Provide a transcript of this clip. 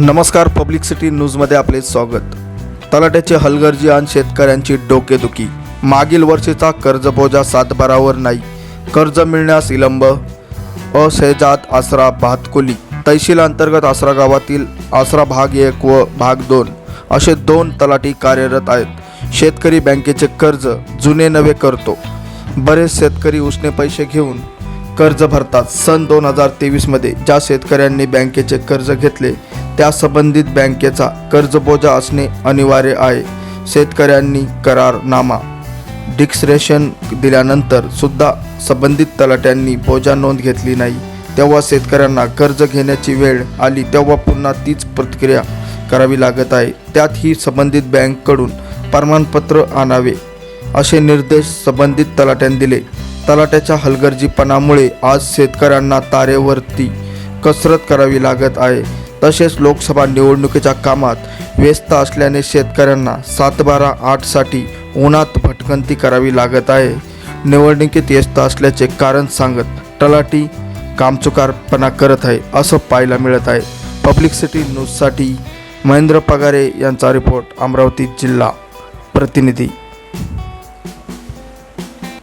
नमस्कार public city न्यूजमध्ये आपले स्वागत. तलाट्याचे हलगर्जी आणि शेतकऱ्यांची डोकेदुखी. मागील वर्षीचा कर्जबोजा सातबारावर नाही. कर्ज मिळण्यास विलंब. असहजात आसरा भातकुली. तहसील अंतर्गत आसरा गावातील आसरा भाग एक व भाग दोन असे दोन तलाठी कार्यरत आहेत. शेतकरी बँकेचे कर्ज जुने नवे करतो. बरेच शेतकरी उसने पैसे घेऊन कर्ज भरतात. सन दोन हजार तेवीसमध्ये ज्या शेतकऱ्यांनी बँकेचे कर्ज घेतले त्या संबंधित बँकेचा कर्जबोजा असणे अनिवार्य आहे. शेतकऱ्यांनी करारनामा डिक्सरेशन दिल्यानंतर सुद्धा संबंधित तलाट्यांनी बोजा नोंद घेतली नाही. तेव्हा शेतकऱ्यांना कर्ज घेण्याची वेळ आली तेव्हा पुन्हा तीच प्रतिक्रिया करावी लागत आहे. त्यात ही संबंधित बँककडून प्रमाणपत्र आणावे असे निर्देश संबंधित तलाट्यांनी दिले. तलाट्याच्या हलगर्जीपणामुळे आज शेतकऱ्यांना तारेवरती कसरत करावी लागत आहे. तसेच लोकसभा निवडणुकीच्या कामात व्यस्त असल्याने शेतकऱ्यांना सातबारा आठसाठी उन्हात भटकंती करावी लागत आहे. निवडणुकीत व्यस्त असल्याचे कारण सांगत तलाटी कामचुकारपणा करत आहे असं पाहायला मिळत आहे. पब्लिक सिटी न्यूजसाठी महेंद्र पगारे यांचा रिपोर्ट अमरावती जिल्हा प्रतिनिधी.